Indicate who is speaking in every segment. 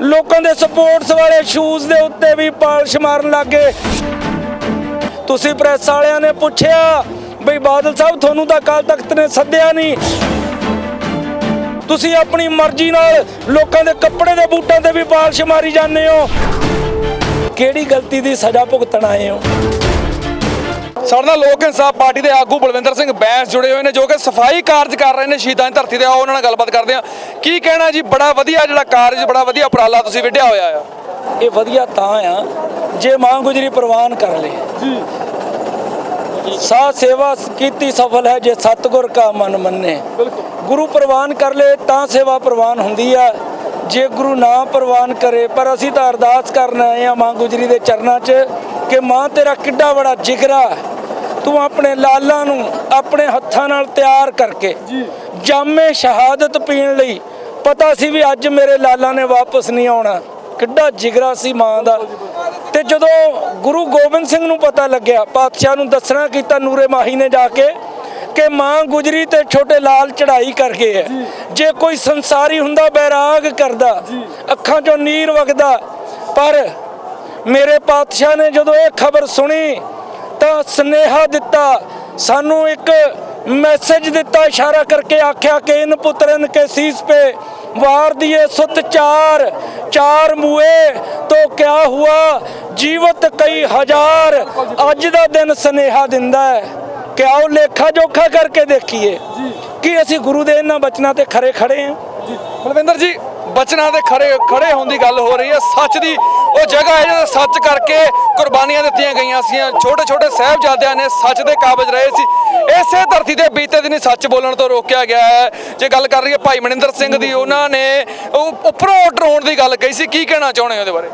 Speaker 1: ਲੋਕਾਂ ਦੇ ਸਪੋਰਟਸ ਵਾਲੇ ਸ਼ੂਜ਼ ਦੇ ਉੱਤੇ ਵੀ ਪਾਲਿਸ਼ ਮਾਰਨ ਲੱਗੇ ਤੁਸੀਂ ਪ੍ਰੈਸ ਵਾਲਿਆਂ ਨੇ ਪੁੱਛਿਆ ਬਈ ਬਾਦਲ ਸਾਹਿਬ ਤੁਹਾਨੂੰ ਤਾਂ ਅਕਾਲ ਤਖਤ ਨੇ ਸੱਦਿਆ ਨਹੀਂ। ਤੁਸੀਂ ਆਪਣੀ ਮਰਜ਼ੀ ਨਾਲ ਲੋਕਾਂ ਦੇ ਕੱਪੜੇ ਦੇ ਬੂਟਾਂ ਤੇ ਵੀ ਪਾਲਿਸ਼ ਮਾਰੀ ਜਾਂਦੇ ਹੋ। ਕਿਹੜੀ ਗਲਤੀ ਦੀ ਸਜ਼ਾ ਭੁਗਤਣ ਆਏ ਹੋ?
Speaker 2: ਸਾਡੇ ਨਾਲ ਲੋਕ ਇਨਸਾਫ ਪਾਰਟੀ ਦੇ ਆਗੂ ਬਲਵਿੰਦਰ ਸਿੰਘ ਬੈਂਸ ਜੁੜੇ ਹੋਏ ਨੇ ਜੋ ਕਿ ਸਫ਼ਾਈ ਕਾਰਜ ਕਰ ਰਹੇ ਨੇ ਸ਼ਹੀਦਾਂ ਦੀ ਧਰਤੀ ਤੇ। ਆਓ ਉਹਨਾਂ ਨਾਲ ਗੱਲਬਾਤ ਕਰਦੇ ਆ ਕੀ ਕਹਿਣਾ ਜੀ? ਬੜਾ ਵਧੀਆ ਜਿਹੜਾ ਕਾਰਜ ਬੜਾ ਵਧੀਆ ਉਪਰਾਲਾ ਤੁਸੀਂ ਵਿੱਢਿਆ ਹੋਇਆ ਆ।
Speaker 1: ਇਹ ਵਧੀਆ ਤਾਂ ਆ ਜੇ ਮਾਂ ਗੁਜਰੀ ਪ੍ਰਵਾਨ ਕਰ ਲੇ। ਜੀ। ਸਾਧ ਸੇਵਾ ਕੀਤੀ ਸਫਲ ਹੈ ਜੇ ਸਤਗੁਰ ਕਾ ਮਨ ਮੰਨੇ। ਗੁਰੂ ਪ੍ਰਵਾਨ ਕਰ ਲੇ ਤਾਂ ਸੇਵਾ ਪ੍ਰਵਾਨ ਹੁੰਦੀ ਆ। ਜੇ ਗੁਰੂ ਨਾ ਪ੍ਰਵਾਨ ਕਰੇ ਪਰ ਅਸੀਂ ਤਾਂ ਅਰਦਾਸ ਕਰਨ ਆਏ ਆ ਮਾਂ ਗੁਜਰੀ ਦੇ ਚਰਨਾਂ 'ਚ ਕਿ ਮਾਂ ਤੇਰਾ ਕਿੱਡਾ ਬੜਾ ਜਿਗਰਾ। ਤੂੰ ਆਪਣੇ ਲਾਲਾਂ ਨੂੰ ਆਪਣੇ ਹੱਥਾਂ ਨਾਲ ਤਿਆਰ ਕਰਕੇ ਜਾਮੇ ਸ਼ਹਾਦਤ ਪੀਣ ਲਈ ਪਤਾ ਸੀ ਵੀ ਅੱਜ ਮੇਰੇ ਲਾਲਾਂ ਨੇ ਵਾਪਸ ਨਹੀਂ ਆਉਣਾ। ਕਿੱਡਾ ਜਿਗਰਾ ਸੀ ਮਾਂ ਦਾ। ਤੇ ਜਦੋਂ ਗੁਰੂ ਗੋਬਿੰਦ ਸਿੰਘ ਨੂੰ ਪਤਾ ਲੱਗਿਆ ਪਾਤਸ਼ਾਹ ਨੂੰ ਦੱਸਣਾ ਕੀਤਾ ਨੂਰੇ ਮਾਹੀ ਨੇ ਜਾ ਕੇ ਕਿ ਮਾਂ ਗੁਜਰੀ ਤੇ ਛੋਟੇ ਲਾਲ ਚੜ੍ਹਾਈ ਕਰ ਗਏ ਹੈ। ਜੇ। ਕੋਈ ਸੰਸਾਰੀ ਹੁੰਦਾ ਬੈਰਾਗ ਕਰਦਾ ਅੱਖਾਂ 'ਚੋਂ ਨੀਰ ਵਗਦਾ ਪਰ ਮੇਰੇ ਪਾਤਸ਼ਾਹ ਨੇ ਜਦੋਂ ਇਹ ਖਬਰ ਸੁਣੀ ਤਾਂ ਸਨੇਹਾ ਦਿੱਤਾ, ਸਾਨੂੰ ਇੱਕ ਮੈਸੇਜ ਦਿੱਤਾ, ਇਸ਼ਾਰਾ ਕਰਕੇ ਆਖਿਆ ਕਿ ਇਨ ਪੁੱਤਰਨ ਕੇ ਸੀਸ ਪੇ ਵਾਰ ਦਿਏ ਸੁਤ ਚਾਰ ਚਾਰ ਮੂਏ, ਤੋ ਕਿਆ ਹੁਆ, ਜੀਵਤ ਕਈ ਹਜ਼ਾਰ, ਅੱਜ ਦਾ ਦਿਨ ਸਨੇਹਾ ਦਿੰਦਾ ਹੈ। ਕਿ ਲੇਖਾ ਜੋਖਾ ਕਰਕੇ ਦੇਖੀਏ, ਕਿ ਅਸੀਂ ਗੁਰੂ ਦੇ ਇਹਨਾਂ ਬਚਨਾਂ ਤੇ ਖਰੇ ਖੜੇ ਹਾਂ।
Speaker 2: ਬਲਵਿੰਦਰ ਜੀ, ਬਚਨਾਂ ਦੇ ਖਰੇ, ਖੜੇ ਹੋਣ ਦੀ ਗੱਲ ਹੋ ਰਹੀ ਹੈ। ਸੱਚ ਦੀ ਉਹ ਜਗ੍ਹਾ ਹੈ ਜਿਹੜਾ ਸੱਚ ਕਰਕੇ ਕੁਰਬਾਨੀਆਂ ਦਿੱਤੀਆਂ ਗਈਆਂ ਸੀ ਛੋਟੇ ਛੋਟੇ ਸਾਹਿਬਜ਼ਾਦਿਆਂ ਨੇ ਸੱਚ ਦੇ ਕਾਬਜ ਰਹੇ ਸੀ। ਇਸੇ ਧਰਤੀ ਤੇ ਬੀਤੇ ਦਿਨੀ ਸੱਚ ਬੋਲਣ ਤੋਂ ਰੋਕਿਆ ਗਿਆ ਹੈ। ਜੇ ਗੱਲ ਕਰ ਰਹੀ ਹੈ ਭਾਈ ਮਨਿੰਦਰ ਸਿੰਘ ਦੀ ਉਹਨਾਂ ਨੇ ਉਹ ਉੱਪਰੋਂ ਡਰਾਉਣ ਦੀ ਗੱਲ ਕਹੀ ਸੀ। ਕੀ ਕਹਿਣਾ ਚਾਹੁੰਦੇ ਹੋ ਉਹਦੇ ਬਾਰੇ?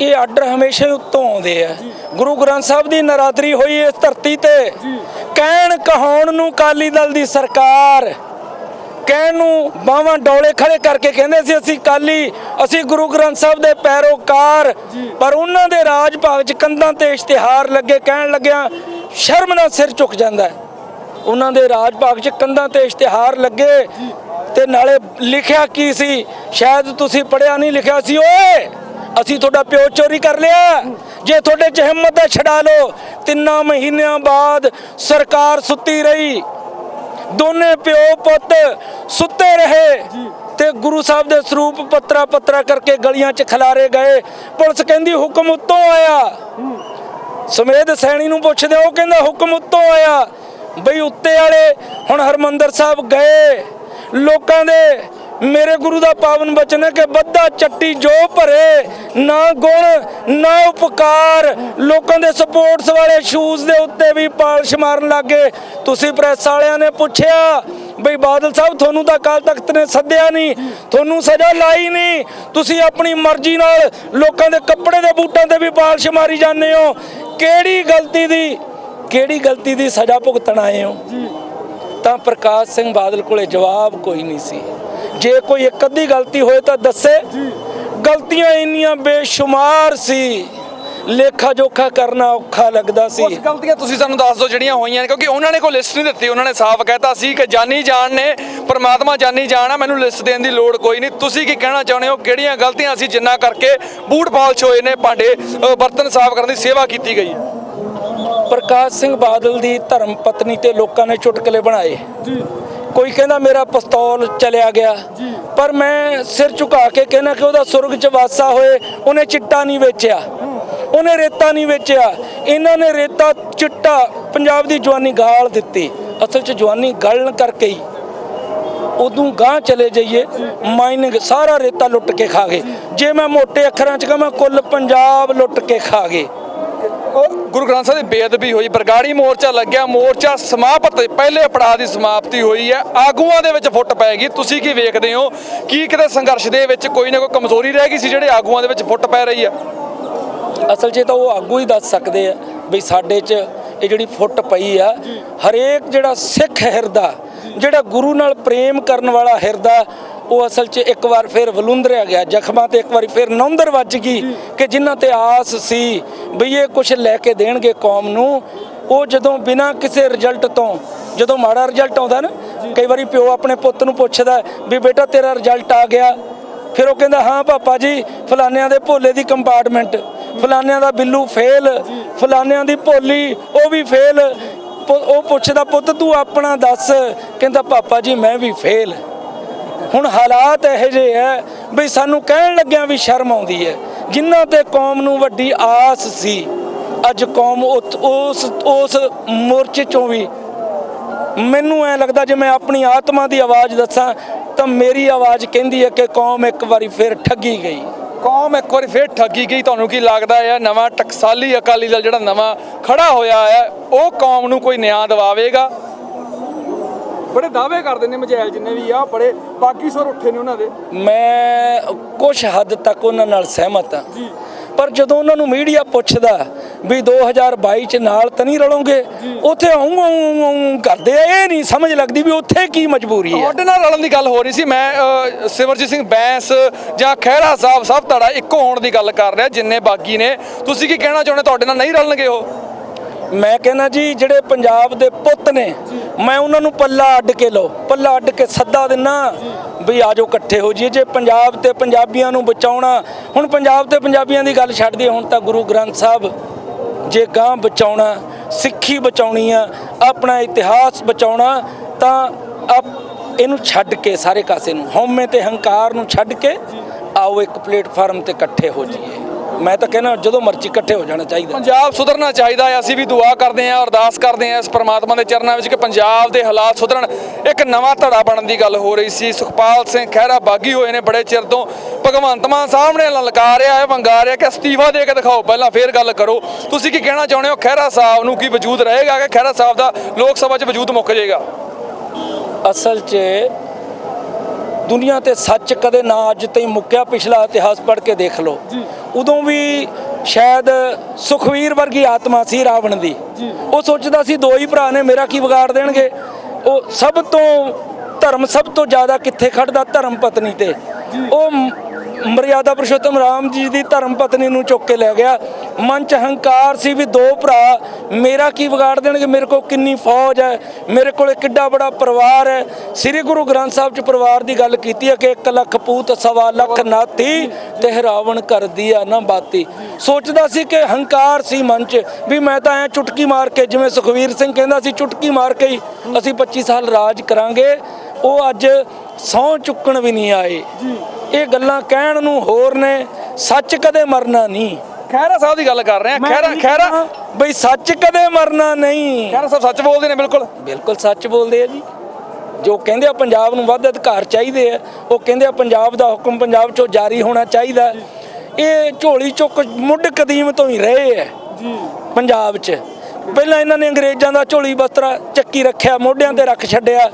Speaker 1: ਇਹ ਆਰਡਰ ਹਮੇਸ਼ਾ ਹੀ ਉੱਤੋਂ ਆਉਂਦੇ ਆ। ਗੁਰੂ ਗ੍ਰੰਥ ਸਾਹਿਬ ਦੀ ਨਰਾਦਰੀ ਹੋਈ ਇਸ ਧਰਤੀ ਤੇ। ਕਹਿਣ ਕਹਾਉਣ ਨੂੰ ਕਾਲੀ ਦਲ ਦੀ ਸਰਕਾਰ। ਕਹਿਣ ਨੂੰ ਬਾਹਾਂ ਡੌਲੇ ਖੜੇ ਕਰਕੇ ਕਹਿੰਦੇ ਸੀ ਅਸੀਂ ਕਾਲੀ ਅਸੀਂ ਗੁਰੂ ਗ੍ਰੰਥ ਸਾਹਿਬ ਦੇ ਪੈਰੋਕਾਰ। ਪਰ ਉਹਨਾਂ ਦੇ ਰਾਜ ਭਾਗ ਚ ਕੰਧਾਂ ਤੇ ਇਸ਼ਤਿਹਾਰ ਲੱਗੇ ਕਹਿਣ ਲੱਗਿਆ ਸ਼ਰਮ ਨਾਲ ਸਿਰ ਝੁਕ ਜਾਂਦਾ ਹੈ। ਉਹਨਾਂ ਦੇ ਰਾਜ ਭਾਗ ਚ ਕੰਧਾਂ ਤੇ ਇਸ਼ਤਿਹਾਰ ਲੱਗੇ ਤੇ ਨਾਲੇ ਲਿਖਿਆ ਕੀ ਸੀ? ਸ਼ਾਇਦ ਤੁਸੀਂ ਪੜਿਆ ਨਹੀਂ ਲਿਖਿਆ ਸੀ ਓਏ! ਅਸੀਂ ਤੁਹਾਡਾ ਪਿਓ ਚੋਰੀ ਕਰ ਲਿਆ। ਜੇ ਤੁਹਾਡੇ ਚ ਹਿੰਮਤ ਹੈ ਛਡਾ ਲਓ। ਤਿੰਨਾਂ ਮਹੀਨਿਆਂ ਬਾਅਦ ਸਰਕਾਰ ਸੁੱਤੀ ਰਹੀ। ਦੋਨੇ ਪਿਓ ਪੁੱਤ ਸੁੱਤੇ ਰਹੇ ਤੇ ਗੁਰੂ ਸਾਹਿਬ ਦੇ ਸਰੂਪ ਪੱਤਰਾ ਪੱਤਰਾ ਕਰਕੇ ਗਲੀਆਂ 'ਚ ਖਿਲਾਰੇ ਗਏ। ਪੁਲਿਸ ਕਹਿੰਦੀ ਹੁਕਮ ਉੱਤੋਂ ਆਇਆ। ਸਮੇਧ ਸੈਣੀ ਨੂੰ ਪੁੱਛਦੇ ਉਹ ਕਹਿੰਦਾ ਹੁਕਮ ਉੱਤੋਂ ਆਇਆ। ਬਈ ਉੱਤੇ ਵਾਲੇ ਹੁਣ ਹਰਮੰਦਰ ਸਾਹਿਬ ਗਏ। ਲੋਕਾਂ ਦੇ ਮੇਰੇ ਗੁਰੂ ਦਾ ਪਾਵਨ ਬਚਨ ਹੈ ਕਿ ਬੱਦਾ ਚੱਟੀ ਜੋ ਭਰੇ, ਨਾ ਗੁਣ, ਨਾ ਉਪਕਾਰ। ਲੋਕਾਂ ਦੇ ਸਪੋਰਟਸ ਵਾਲੇ ਸ਼ੂਜ਼ ਦੇ ਉੱਤੇ ਵੀ ਪਾਲਿਸ਼ ਮਾਰਨ ਲੱਗੇ। ਤੁਸੀਂ ਪ੍ਰੈਸ ਵਾਲਿਆਂ ਨੇ ਪੁੱਛਿਆ ਬਈ ਬਾਦਲ ਸਾਹਿਬ, ਤੁਹਾਨੂੰ ਤਾਂ ਅਕਾਲ ਤਖਤ ਨੇ ਸੱਦਿਆ ਨਹੀਂ ਤੁਹਾਨੂੰ ਸਜ਼ਾ ਲਾਈ ਨਹੀਂ ਤੁਸੀਂ ਆਪਣੀ ਮਰਜ਼ੀ ਨਾਲ ਲੋਕਾਂ ਦੇ ਕੱਪੜੇ ਦੇ ਬੂਟਾਂ ਤੇ ਵੀ ਪਾਲਿਸ਼ ਮਾਰੀ ਜਾਂਦੇ ਹੋ। ਕਿਹੜੀ ਗਲਤੀ ਦੀ, ਕਿਹੜੀ ਗਲਤੀ ਦੀ ਸਜ਼ਾ ਭੁਗਤਣ ਆਏ ਹੋ? ਤਾਂ ਪ੍ਰਕਾਸ਼ ਸਿੰਘ ਬਾਦਲ ਕੋਲੇ ਜਵਾਬ ਕੋਈ ਨਹੀਂ ਸੀ। ਜੇ ਕੋਈ ਇੱਕ ਅੱਧੀ ਗਲਤੀ ਹੋਏ ਤਾਂ ਦੱਸੇ। ਗਲਤੀਆਂ ਇੰਨੀਆਂ ਬੇਸ਼ੁਮਾਰ ਸੀ। ਲੇਖਾ ਜੋਖਾ ਕਰਨਾ ਔਖਾ ਲੱਗਦਾ ਸੀ।
Speaker 2: ਕੁਝ ਗਲਤੀਆਂ ਤੁਸੀਂ ਸਾਨੂੰ ਦੱਸ ਦਿਓ ਜਿਹੜੀਆਂ ਹੋਈਆਂ ਨੇ ਕਿਉਂਕਿ ਉਹਨਾਂ ਨੇ ਕੋਈ ਲਿਸਟ ਨਹੀਂ ਦਿੱਤੀ ਉਹਨਾਂ ਨੇ ਸਾਫ਼ ਕਹਿਤਾ ਸੀ ਕਿ ਜਾਨੀ ਜਾਨ ਨੇ ਪਰਮਾਤਮਾ ਜਾਨੀ ਜਾਨ ਆ ਮੈਨੂੰ ਲਿਸਟ ਦੇਣ ਦੀ ਲੋੜ ਕੋਈ ਨਹੀਂ। ਤੁਸੀਂ ਕੀ ਕਹਿਣਾ ਚਾਹੁੰਦੇ ਹੋ ਕਿਹੜੀਆਂ ਗਲਤੀਆਂ ਅਸੀਂ ਜਿੰਨਾ ਕਰਕੇ ਬੂਟ ਪਾਲਸ਼ ਹੋਏ ਨੇ ਭਾਂਡੇ ਬਰਤਨ ਸਾਫ਼ ਕਰਨ ਦੀ ਸੇਵਾ ਕੀਤੀ ਗਈ
Speaker 1: ਪ੍ਰਕਾਸ਼ ਸਿੰਘ ਬਾਦਲ ਦੀ ਧਰਮ ਪਤਨੀ ਤੇ ਲੋਕਾਂ ਨੇ ਚੁਟਕਲੇ ਬਣਾਏ।
Speaker 2: ਜੀ।
Speaker 1: ਕੋਈ ਕਹਿੰਦਾ ਮੇਰਾ ਪਿਸਤੌਲ ਚਲਿਆ ਗਿਆ। ਪਰ ਮੈਂ ਸਿਰ ਝੁਕਾ ਕੇ ਕਹਿਣਾ ਕਿ ਉਹਦਾ ਸੁਰਗ 'ਚ ਵਾਸਾ ਹੋਏ ਉਹਨੇ ਚਿੱਟਾ ਨਹੀਂ ਵੇਚਿਆ। ਉਹਨੇ ਰੇਤਾ ਨਹੀਂ ਵੇਚਿਆ। ਇਹਨਾਂ ਨੇ ਰੇਤਾ ਚਿੱਟਾ ਪੰਜਾਬ ਦੀ ਜਵਾਨੀ ਗਾਲ ਦਿੱਤੀ। ਅਸਲ 'ਚ ਜਵਾਨੀ ਗਲਣ ਕਰਕੇ ਹੀ ਉਦੋਂ ਗਾਂ ਚਲੇ ਜਾਈਏ ਮਾਈਨਿੰਗ ਸਾਰਾ ਰੇਤਾ ਲੁੱਟ ਕੇ ਖਾ ਗਏ। ਜੇ ਮੈਂ ਮੋٹے ਅੱਖਰਾਂ 'ਚ ਕਹਾਂ ਕੁੱਲ ਪੰਜਾਬ ਲੁੱਟ ਕੇ ਖਾ ਗਏ।
Speaker 2: ਗੁਰੂ ਗ੍ਰੰਥ ਸਾਹਿਬ ਦੀ ਬੇਅਦਬੀ ਹੋਈ ਬਰਗਾੜੀ ਮੋਰਚਾ ਲੱਗਿਆ ਮੋਰਚਾ ਸਮਾਪਤ ਪਹਿਲੇ ਪੜਾਅ ਦੀ ਸਮਾਪਤੀ ਹੋਈ ਹੈ। ਆਗੂਆਂ ਦੇ ਵਿੱਚ ਫੁੱਟ ਪੈ ਗਈ। ਤੁਸੀਂ ਕੀ ਵੇਖਦੇ ਹੋ? ਕੀ ਕਿਤੇ ਸੰਘਰਸ਼ ਦੇ ਵਿੱਚ ਕੋਈ ਨਾ ਕੋਈ ਕਮਜ਼ੋਰੀ ਰਹਿ ਗਈ ਸੀ ਜਿਹੜੇ ਆਗੂਆਂ ਦੇ ਵਿੱਚ ਫੁੱਟ ਪੈ ਰਹੀ ਹੈ?
Speaker 1: ਅਸਲ 'ਚ ਤਾਂ ਉਹ ਆਗੂ ਹੀ ਦੱਸ ਸਕਦੇ ਆ ਵੀ ਸਾਡੇ 'ਚ ਇਹ ਜਿਹੜੀ ਫੁੱਟ ਪਈ ਆ ਹਰੇਕ ਜਿਹੜਾ ਸਿੱਖ ਹਿਰਦਾ ਜਿਹੜਾ ਗੁਰੂ ਨਾਲ ਪ੍ਰੇਮ ਕਰਨ ਵਾਲਾ ਹਿਰਦਾ ਉਹ ਅਸਲ 'ਚ ਇੱਕ ਵਾਰ ਫਿਰ ਵਲੁੰਦਰਿਆ ਗਿਆ ਜ਼ਖਮਾਂ ਤੇ ਇੱਕ ਵਾਰੀ ਫਿਰ ਨੌਂਦਰ ਵੱਜ ਗਈ ਕਿ ਜਿਨ੍ਹਾਂ ਤੇ ਆਸ ਸੀ ਵੀ ਇਹ ਕੁਝ ਲੈ ਕੇ ਦੇਣਗੇ ਕੌਮ ਨੂੰ ਉਹ ਜਦੋਂ ਬਿਨਾਂ ਕਿਸੇ ਰਿਜ਼ਲਟ ਤੋਂ ਜਦੋਂ ਮਾੜਾ ਰਿਜ਼ਲਟ ਆਉਂਦਾ ਨਾ ਕਈ ਵਾਰੀ ਪਿਓ ਆਪਣੇ ਪੁੱਤ ਨੂੰ ਪੁੱਛਦਾ ਵੀ ਬੇਟਾ ਤੇਰਾ ਰਿਜ਼ਲਟ ਆ ਗਿਆ। ਫਿਰ ਉਹ ਕਹਿੰਦਾ ਹਾਂ ਪਾਪਾ ਜੀ ਫਲਾਨਿਆਂ ਦੇ ਭੋਲੇ ਦੀ ਕੰਪਾਰਟਮੈਂਟ ਫਲਾਨਿਆਂ ਦਾ ਬਿੱਲੂ ਫੇਲ ਫਲਾਨਿਆਂ ਦੀ ਭੋਲੀ ਉਹ ਵੀ ਫੇਲ ਉਹ ਪੁੱਛਦਾ ਪੁੱਤ ਤੂੰ ਆਪਣਾ ਦੱਸ। ਕਹਿੰਦਾ ਪਾਪਾ ਜੀ ਮੈਂ ਵੀ ਫੇਲ ਹੁਣ ਹਾਲਾਤ ਇਹੋ ਜਿਹੇ ਹੈ ਵੀ ਸਾਨੂੰ ਕਹਿਣ ਲੱਗਿਆਂ ਵੀ ਸ਼ਰਮ ਆਉਂਦੀ ਹੈ। ਜਿਨ੍ਹਾਂ ਤੇ ਕੌਮ ਨੂੰ ਵੱਡੀ ਆਸ ਸੀ, ਅੱਜ ਕੌਮ ਉਤ- ਉਸ ਉਸ ਮੋਰਚੇ ਚੋਂ ਵੀ ਮੈਨੂੰ ਐ ਲੱਗਦਾ ਜੇ ਮੈਂ ਆਪਣੀ ਆਤਮਾ ਦੀ ਆਵਾਜ਼ ਦੱਸਾਂ, ਤਾਂ ਮੇਰੀ ਆਵਾਜ਼ ਕਹਿੰਦੀ ਹੈ ਕਿ ਕੌਮ ਇੱਕ ਵਾਰੀ ਫਿਰ ਠੱਗੀ ਗਈ।
Speaker 2: ਕੌਮ ਇੱਕ ਵਾਰੀ ਫੇਰ ਠੱਗੀ ਗਈ, ਤੁਹਾਨੂੰ ਕੀ ਲੱਗਦਾ ਹੈ? ਨਵਾਂ ਟਕਸਾਲੀ ਅਕਾਲੀ ਦਲ ਜਿਹੜਾ ਨਵਾਂ ਖੜਾ ਹੋਇਆ ਹੈ, ਉਹ ਕੌਮ ਨੂੰ ਕੋਈ ਨਿਆਂ ਦਿਵਾਵੇਗਾ? ਬੜੇ ਦਾਅਵੇ ਕਰਦੇ ਨੇ ਮਜੈਲ ਜਿੰਨੇ ਵੀ ਆ ਬੜੇ ਬਾਕੀ ਸਰ ਉੱਠੇ ਨੇ ਉਹਨਾਂ ਦੇ।
Speaker 1: ਮੈਂ ਕੁਝ ਹੱਦ ਤੱਕ ਉਹਨਾਂ ਨਾਲ ਸਹਿਮਤ ਹਾਂ।
Speaker 2: ਜੀ।
Speaker 1: ਪਰ ਜਦੋਂ ਉਹਨਾਂ ਨੂੰ ਮੀਡੀਆ ਪੁੱਛਦਾ ਵੀ 2022 ਚ ਨਾਲ ਤਾਂ ਨਹੀਂ ਰਲੋਗੇ ਉੱਥੇ ਆਉਂ ਆਉਂ ਕਰਦੇ ਆ ਇਹ ਨਹੀਂ ਸਮਝ ਲੱਗਦੀ ਵੀ ਉੱਥੇ ਕੀ ਮਜਬੂਰੀ ਹੈ
Speaker 2: ਤੁਹਾਡੇ ਨਾਲ ਰਲਣ ਦੀ ਗੱਲ ਹੋ ਰਹੀ ਸੀ ਮੈਂ ਸਿਮਰਜੀਤ ਸਿੰਘ ਬੈਂਸ ਜਾਂ ਖਹਿਰਾ ਸਾਹਿਬ ਸਭ ਧੜਾ ਇੱਕੋ ਹੋਣ ਦੀ ਗੱਲ ਕਰ ਰਿਹਾ ਜਿੰਨੇ ਬਾਗੀ ਨੇ। ਤੁਸੀਂ ਕੀ ਕਹਿਣਾ ਚਾਹੁੰਦੇ ਤੁਹਾਡੇ ਨਾਲ ਨਹੀਂ ਰਲਣਗੇ ਉਹ?
Speaker 1: ਮੈਂ ਕਹਿੰਦਾ ਜੀ ਜਿਹੜੇ ਪੰਜਾਬ ਦੇ ਪੁੱਤ ਨੇ ਮੈਂ ਉਹਨਾਂ ਨੂੰ ਪੱਲਾ ਅੱਡ ਕੇ ਲਓ ਪੱਲਾ ਅੱਡ ਕੇ ਸੱਦਾ ਦਿੰਨਾ ਵੀ ਆਜੋ ਇਕੱਠੇ ਹੋ ਜਾਈਏ। ਜੇ ਪੰਜਾਬ ਤੇ ਪੰਜਾਬੀਆਂ ਨੂੰ ਬਚਾਉਣਾ ਹੁਣ ਪੰਜਾਬ ਤੇ ਪੰਜਾਬੀਆਂ ਦੀ ਗੱਲ ਛੱਡ ਦਈਏ ਹੁਣ ਤਾਂ ਗੁਰੂ ਗ੍ਰੰਥ ਸਾਹਿਬ ਜੇ ਗਾਂ ਬਚਾਉਣਾ ਸਿੱਖੀ ਬਚਾਉਣੀ ਆ ਆਪਣਾ ਇਤਿਹਾਸ ਬਚਾਉਣਾ ਤਾਂ ਆਪ ਇਹਨੂੰ ਛੱਡ ਕੇ ਸਾਰੇ ਕਾਸੇ ਨੂੰ ਹਉਮੈ ਤੇ ਹੰਕਾਰ ਨੂੰ ਛੱਡ ਕੇ ਆਓ ਇੱਕ ਪਲੇਟਫਾਰਮ ਤੇ ਇਕੱਠੇ ਹੋ ਜਾਈਏ। ਮੈਂ ਤਾਂ ਕਹਿੰਦਾ ਜਦੋਂ ਮਰਜ਼ੀ ਇਕੱਠੇ ਹੋ ਜਾਣਾ ਚਾਹੀਦਾ।
Speaker 2: ਪੰਜਾਬ ਸੁਧਰਨਾ ਚਾਹੀਦਾ ਹੈ ਅਸੀਂ ਵੀ ਦੁਆ ਕਰਦੇ ਹਾਂ ਅਰਦਾਸ ਕਰਦੇ ਹਾਂ ਇਸ ਪ੍ਰਮਾਤਮਾ ਦੇ ਚਰਨਾਂ ਵਿੱਚ ਕਿ ਪੰਜਾਬ ਦੇ ਹਾਲਾਤ ਸੁਧਰਨ। ਇੱਕ ਨਵਾਂ ਧੜਾ ਬਣਨ ਦੀ ਗੱਲ ਹੋ ਰਹੀ ਸੀ। ਸੁਖਪਾਲ ਸਿੰਘ ਖਹਿਰਾ ਬਾਗੀ ਹੋਏ ਨੇ ਬੜੇ ਚਿਰ ਤੋਂ। ਭਗਵੰਤ ਮਾਨ ਸਾਹਮਣੇ ਲਲਕਾਰਿਆ ਹੈ ਵੰਗਾਰਿਆ ਕਿ ਅਸਤੀਫਾ ਦੇ ਕੇ ਦਿਖਾਓ। ਪਹਿਲਾਂ ਫੇਰ ਗੱਲ ਕਰੋ। ਤੁਸੀਂ ਕੀ ਕਹਿਣਾ ਚਾਹੁੰਦੇ ਹੋ? ਖਹਿਰਾ ਸਾਹਿਬ ਨੂੰ ਕੀ ਵਜੂਦ ਰਹੇਗਾ? ਕਿ ਖਹਿਰਾ ਸਾਹਿਬ ਦਾ ਲੋਕ ਸਭਾ 'ਚ ਵਜੂਦ ਮੁੱਕ ਜਾਏਗਾ?
Speaker 1: ਅਸਲ 'ਚ ਦੁਨੀਆ ਤੇ ਸੱਚ ਕਦੇ ਨਾ ਅੱਜ ਤਾਈਂ ਮੁੱਕਿਆ ਪਿਛਲਾ ਇਤਿਹਾਸ ਪੜ੍ਹ ਕੇ ਦੇਖ ਲਓ। ਉਦੋਂ ਵੀ ਸ਼ਾਇਦ ਸੁਖਵੀਰ ਵਰਗੀ ਆਤਮਾ ਸੀ ਰਾਵਣ ਦੀ। ਉਹ ਸੋਚਦਾ ਸੀ ਦੋ ਹੀ ਭਰਾ ਨੇ ਮੇਰਾ ਕੀ ਵਿਗਾੜ ਦੇਣਗੇ? ਉਹ ਸਭ ਤੋਂ ਧਰਮ ਸਭ ਤੋਂ ਜ਼ਿਆਦਾ ਕਿੱਥੇ ਖੜਦਾ? ਧਰਮ ਪਤਨੀ ਤੇ। ਉਹ ਮਰਿਆਦਾ ਪੁਰਸ਼ੋਤਮ ਰਾਮ ਜੀ ਦੀ ਧਰਮ ਪਤਨੀ ਨੂੰ ਚੁੱਕ ਕੇ ਲੈ ਗਿਆ। ਮਨ ਚ ਹੰਕਾਰ ਸੀ ਵੀ ਦੋ ਭਰਾ ਮੇਰਾ ਕੀ ਵਿਗਾੜ ਦੇਣਗੇ? ਮੇਰੇ ਕੋਲ ਕਿੰਨੀ ਫੌਜ ਹੈ? ਮੇਰੇ ਕੋਲ ਕਿੱਡਾ ਬੜਾ ਪਰਿਵਾਰ ਹੈ? ਸ੍ਰੀ ਗੁਰੂ ਗ੍ਰੰਥ ਸਾਹਿਬ ਚ ਪਰਿਵਾਰ ਦੀ ਗੱਲ ਕੀਤੀ ਹੈ ਕਿ 1 ਲੱਖ ਪੂਤ, ਸਵਾ ਲੱਖ ਨਾਤੀ ਤੇ ਰਾਵਣ ਕਰਦੀ ਆ ਨਾ ਬਾਤੀ। ਸੋਚਦਾ ਸੀ ਕਿ ਹੰਕਾਰ ਸੀ ਮਨ ਚ ਵੀ ਮੈਂ ਤਾਂ ਐ ਚੁਟਕੀ ਮਾਰ ਕੇ, ਜਿਵੇਂ ਸੁਖਵੀਰ ਸਿੰਘ ਕਹਿੰਦਾ ਸੀ, ਚੁਟਕੀ ਮਾਰ ਕੇ ਹੀ ਅਸੀਂ 25 ਸਾਲ ਰਾਜ ਕਰਾਂਗੇ। ਉਹ ਅੱਜ ਸਹੁੰ ਚੁੱਕਣ ਵੀ ਨਹੀਂ ਆਏ। ਇਹ ਗੱਲਾਂ ਕਹਿਣ ਨੂੰ ਹੋਰ ਨੇ, ਸੱਚ ਕਦੇ ਮਰਨਾ ਨਹੀਂ।
Speaker 2: ਖਹਿਰਾ ਸਾਹਿਬ ਦੀ ਗੱਲ ਕਰ ਰਹੇ। ਹਾਂ ਖਹਿਰਾ ਖਹਿਰਾ
Speaker 1: ਬਈ ਸੱਚ ਕਦੇ ਮਰਨਾ ਨਹੀਂ।
Speaker 2: ਖਹਿਰਾ ਸਾਹਿਬ ਸੱਚ ਬੋਲਦੇ ਨੇ ਬਿਲਕੁਲ।
Speaker 1: ਬਿਲਕੁਲ ਸੱਚ ਬੋਲਦੇ ਆ ਜੀ। ਜੋ ਕਹਿੰਦੇ ਆ ਪੰਜਾਬ ਨੂੰ ਵੱਧ ਅਧਿਕਾਰ ਚਾਹੀਦੇ ਆ ਉਹ ਕਹਿੰਦੇ ਆ ਪੰਜਾਬ ਦਾ ਹੁਕਮ ਪੰਜਾਬ ਚੋਂ ਜਾਰੀ ਹੋਣਾ ਚਾਹੀਦਾ। ਇਹ ਝੋਲੀ ਚੁੱਕ ਮੁੱਢ ਕਦੀਮ ਤੋਂ ਹੀ ਰਹੇ ਆ ਪੰਜਾਬ 'ਚ। ਪਹਿਲਾਂ ਇਹਨਾਂ ਨੇ ਅੰਗਰੇਜ਼ਾਂ ਦਾ ਝੋਲੀ ਬਸਤਰਾ ਚੱਕੀ ਰੱਖਿਆ ਮੋਢਿਆਂ ਤੇ ਰੱਖ ਛੱਡਿਆ।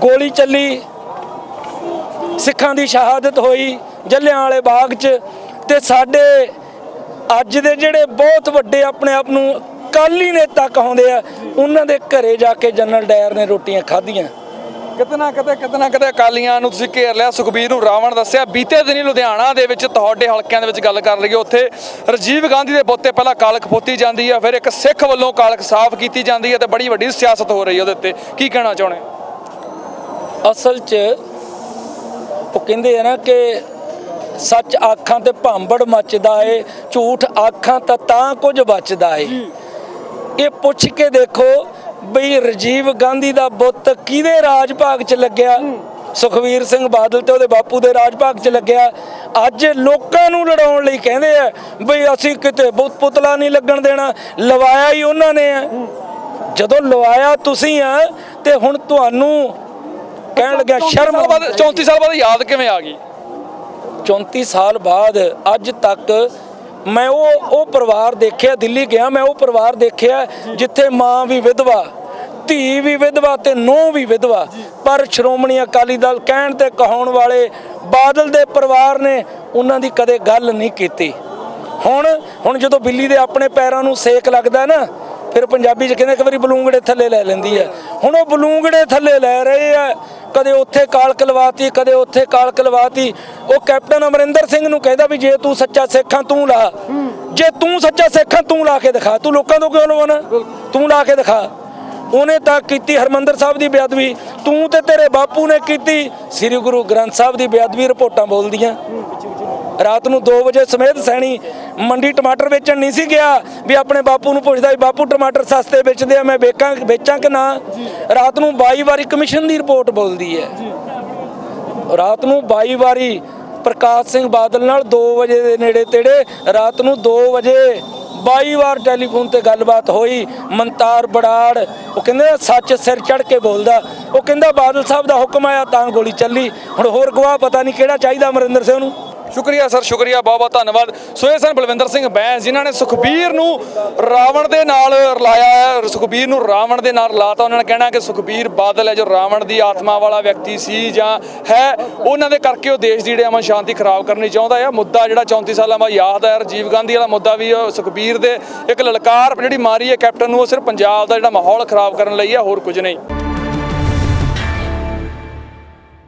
Speaker 1: ਗੋਲੀ ਚੱਲੀ। ਸਿੱਖਾਂ ਦੀ ਸ਼ਹਾਦਤ ਹੋਈ ਜੱਲਿਆਂ ਵਾਲੇ ਬਾਗ 'ਚ ਤੇ ਸਾਡੇ ਅੱਜ ਦੇ ਜਿਹੜੇ ਬਹੁਤ ਵੱਡੇ ਆਪਣੇ ਆਪ ਨੂੰ ਕਾਲੀ ਨੇਤਾ ਕਹਾਉਂਦੇ ਆ ਉਹਨਾਂ ਦੇ ਘਰੇ ਜਾ ਕੇ ਜਨਰਲ ਡਾਇਰ ਨੇ ਰੋਟੀਆਂ ਖਾਧੀਆਂ।
Speaker 2: ਕਿਤੇ ਨਾ ਕਿਤੇ ਕਿਤੇ ਨਾ ਕਿਤੇ ਅਕਾਲੀਆਂ ਨੂੰ ਤੁਸੀਂ ਘੇਰ ਲਿਆ। ਸੁਖਬੀਰ ਨੂੰ ਰਾਵਣ ਦੱਸਿਆ ਬੀਤੇ ਦਿਨੀ ਲੁਧਿਆਣਾ ਦੇ ਵਿੱਚ ਤੁਹਾਡੇ ਹਲਕਿਆਂ ਦੇ ਵਿੱਚ ਗੱਲ ਕਰ ਲਈਏ। ਉੱਥੇ ਰਾਜੀਵ ਗਾਂਧੀ ਦੇ ਬੁੱਤ ਪਹਿਲਾਂ ਕਾਲਖ ਪੋਤੀ ਜਾਂਦੀ ਹੈ ਫਿਰ ਇੱਕ ਸਿੱਖ ਵੱਲੋਂ ਕਾਲਖ ਸਾਫ਼ ਕੀਤੀ ਜਾਂਦੀ ਹੈ ਤੇ ਬੜੀ ਵੱਡੀ ਸਿਆਸਤ ਹੋ ਰਹੀ ਹੈ ਉਹਦੇ ਉੱਤੇ। ਕੀ ਕਹਿਣਾ ਚਾਹੁੰਦੇ?
Speaker 1: ਅਸਲ 'ਚ ਉਹ ਕਹਿੰਦੇ ਆ ਨਾ ਕਿ ਸੱਚ ਆਖਾਂ ਤੇ ਭਾਂਬੜ ਮੱਚਦਾ ਏ ਝੂਠ ਆਖਾਂ ਤਾਂ ਤਾਂ ਕੁਝ ਬਚਦਾ ਏ। ਇਹ ਪੁੱਛ ਕੇ ਦੇਖੋ ਬਈ ਰਾਜੀਵ ਗਾਂਧੀ ਦਾ ਬੁੱਤ ਕਿਹਦੇ ਰਾਜ ਭਾਗ 'ਚ ਲੱਗਿਆ? ਸੁਖਵੀਰ ਸਿੰਘ ਬਾਦਲ ਤੇ ਉਹਦੇ ਬਾਪੂ ਦੇ ਰਾਜ ਭਾਗ 'ਚ ਲੱਗਿਆ। ਅੱਜ ਲੋਕਾਂ ਨੂੰ ਲੜਾਉਣ ਲਈ ਕਹਿੰਦੇ ਆ ਬਈ ਅਸੀਂ ਕਿਤੇ ਬੁੱਤ ਪੁਤਲਾ ਨਹੀਂ ਲੱਗਣ ਦੇਣਾ ਲਵਾਇਆ ਹੀ ਉਹਨਾਂ ਨੇ ਆ। ਜਦੋਂ ਲਵਾਇਆ ਤੁਸੀਂ ਆ ਤੇ ਹੁਣ ਤੁਹਾਨੂੰ ਕਹਿਣ ਲੱਗਿਆ ਸ਼ਰਮ
Speaker 2: ਸਾਲ ਬਾਅਦ 34 ਸਾਲ ਬਾਅਦ ਯਾਦ ਕਿਵੇਂ ਆ ਗਈ?
Speaker 1: 34 ਸਾਲ ਬਾਅਦ ਅੱਜ ਤੱਕ ਮੈਂ ਉਹ ਉਹ ਪਰਿਵਾਰ ਦੇਖਿਆ, ਦਿੱਲੀ ਗਿਆ, ਮੈਂ ਉਹ ਪਰਿਵਾਰ ਦੇਖਿਆ ਜਿੱਥੇ ਮਾਂ ਵੀ ਵਿਧਵਾ, ਧੀ ਵੀ ਵਿਧਵਾ ਤੇ ਨੂੰਹ ਵੀ ਵਿਧਵਾ। ਪਰ ਸ਼੍ਰੋਮਣੀ ਅਕਾਲੀ ਦਲ ਕਹਿਣ ਤੇ ਕਹਾਉਣ ਵਾਲੇ ਬਾਦਲ ਦੇ ਪਰਿਵਾਰ ਨੇ ਉਹਨਾਂ ਦੀ ਕਦੇ ਗੱਲ ਨਹੀਂ ਕੀਤੀ। ਹੁਣ ਹੁਣ ਜਦੋਂ ਬਿੱਲੀ ਦੇ ਆਪਣੇ ਪੈਰਾਂ ਨੂੰ ਸੇਕ ਲੱਗਦਾ ਨਾ, ਫਿਰ ਪੰਜਾਬੀ ਚ ਕਹਿੰਦੇ ਇੱਕ ਵਾਰੀ ਬਲੂੰਗੜੇ ਥੱਲੇ ਲੈ ਲੈਂਦੀ ਹੈ। ਹੁਣ ਉਹ ਬਲੂੰਗੜੇ ਥੱਲੇ ਲੈ ਰਹੇ ਆ ਕਦੇ ਉੱਥੇ ਕਾਲਕ ਲਵਾਤੀ ਕਦੇ ਉੱਥੇ ਕਾਲਕ ਲਵਾਤੀ ਉਹ ਕੈਪਟਨ ਅਮਰਿੰਦਰ ਸਿੰਘ ਨੂੰ ਕਹਿੰਦਾ ਵੀ ਜੇ ਤੂੰ ਸੱਚਾ ਸਿੱਖਾਂ ਤੂੰ ਲਾ। ਜੇ ਤੂੰ ਸੱਚਾ ਸਿੱਖਾਂ ਤੂੰ ਲਾ ਕੇ ਦਿਖਾ। ਤੂੰ ਲੋਕਾਂ ਤੋਂ ਕਿਉਂ ਲਵਾਉਣਾ? ਤੂੰ ਲਾ ਕੇ ਦਿਖਾ। ਉਹਨੇ ਤਾਂ ਕੀਤੀ ਹਰਮੰਦਰ ਸਾਹਿਬ ਦੀ ਬੇਅਦਬੀ। ਤੂੰ ਤੇ ਤੇਰੇ ਬਾਪੂ ਨੇ ਕੀਤੀ। ਸ੍ਰੀ ਗੁਰੂ ਗ੍ਰੰਥ ਸਾਹਿਬ ਦੀ ਬੇਅਦਬੀ ਰਿਪੋਰਟਾਂ ਬੋਲਦੀਆਂ। ਰਾਤ ਨੂੰ 2 ਵਜੇ ਸਮੇਤ ਸੈਣੀ ਮੰਡੀ ਟਮਾਟਰ ਵੇਚਣ ਨਹੀਂ ਸੀ ਗਿਆ, ਵੀ ਆਪਣੇ ਬਾਪੂ ਨੂੰ ਪੁੱਛਦਾ ਵੀ ਬਾਪੂ ਟਮਾਟਰ ਸਸਤੇ ਵੇਚਦੇ ਆ, ਮੈਂ ਵੇਚਾਂ ਵੇਚਾਂ ਕਿ ਨਾ? ਰਾਤ ਨੂੰ 22 ਵਾਰੀ ਕਮਿਸ਼ਨ ਦੀ ਰਿਪੋਰਟ ਬੋਲਦੀ ਹੈ। ਰਾਤ ਨੂੰ 22 ਵਾਰੀ ਪ੍ਰਕਾਸ਼ ਸਿੰਘ ਬਾਦਲ ਨਾਲ 2 ਵਜੇ ਦੇ ਨੇੜੇ ਤੇੜੇ ਰਾਤ ਨੂੰ 2 ਵਜੇ 22 ਵਾਰ ਟੈਲੀਫੋਨ ਤੇ ਗੱਲਬਾਤ ਹੋਈ ਮਨਤਾਰ ਬੜਾੜ, ਉਹ ਕਹਿੰਦੇ ਸੱਚ ਸਿਰ ਚੜ ਕੇ ਬੋਲਦਾ। ਉਹ ਕਹਿੰਦਾ ਬਾਦਲ ਸਾਹਿਬ ਦਾ ਹੁਕਮ ਆਇਆ ਤਾਂ ਗੋਲੀ ਚੱਲੀ, ਹੁਣ ਹੋਰ ਗਵਾਹ ਪਤਾ ਨਹੀਂ ਕਿਹੜਾ ਚਾਹੀਦਾ ਅਮਰਿੰਦਰ ਸਿੰਘ ਨੂੰ।
Speaker 2: ਸ਼ੁਕਰੀਆ ਸਰ, ਸ਼ੁਕਰੀਆ, ਬਹੁਤ ਬਹੁਤ ਧੰਨਵਾਦ। ਸੋ ਇਹ ਸਨ ਬਲਵਿੰਦਰ ਸਿੰਘ ਬੈਂਸ, ਜਿਨ੍ਹਾਂ ਨੇ ਸੁਖਬੀਰ ਨੂੰ ਰਾਵਣ ਦੇ ਨਾਲ ਰਲਾਇਆ ਹੈ ਸੁਖਬੀਰ ਨੂੰ ਰਾਵਣ ਦੇ ਨਾਲ ਰਲਾਤਾ ਉਹਨਾਂ ਨੇ ਕਹਿਣਾ ਕਿ ਸੁਖਬੀਰ ਬਾਦਲ ਹੈ, ਜੋ ਰਾਵਣ ਦੀ ਆਤਮਾ ਵਾਲਾ ਵਿਅਕਤੀ ਸੀ ਜਾਂ ਹੈ, ਉਹਨਾਂ ਦੇ ਕਰਕੇ ਉਹ ਦੇਸ਼ ਦੀ ਜਿਹੜੀ ਅਮਨ ਸ਼ਾਂਤੀ ਖਰਾਬ ਕਰਨੀ ਚਾਹੁੰਦਾ ਹੈ। ਮੁੱਦਾ ਜਿਹੜਾ 34 ਸਾਲਾਂ ਬਾਅਦ ਯਾਦ ਹੈ ਰਾਜੀਵ ਗਾਂਧੀ ਵਾਲਾ ਮੁੱਦਾ ਵੀ ਸੁਖਬੀਰ ਦੇ ਇੱਕ ਲਲਕਾਰ ਜਿਹੜੀ ਮਾਰੀ ਹੈ ਕੈਪਟਨ ਨੂੰ, ਉਹ ਸਿਰਫ ਪੰਜਾਬ ਦਾ ਜਿਹੜਾ ਮਾਹੌਲ ਖਰਾਬ ਕਰਨ ਲਈ ਹੈ, ਹੋਰ ਕੁਝ ਨਹੀਂ।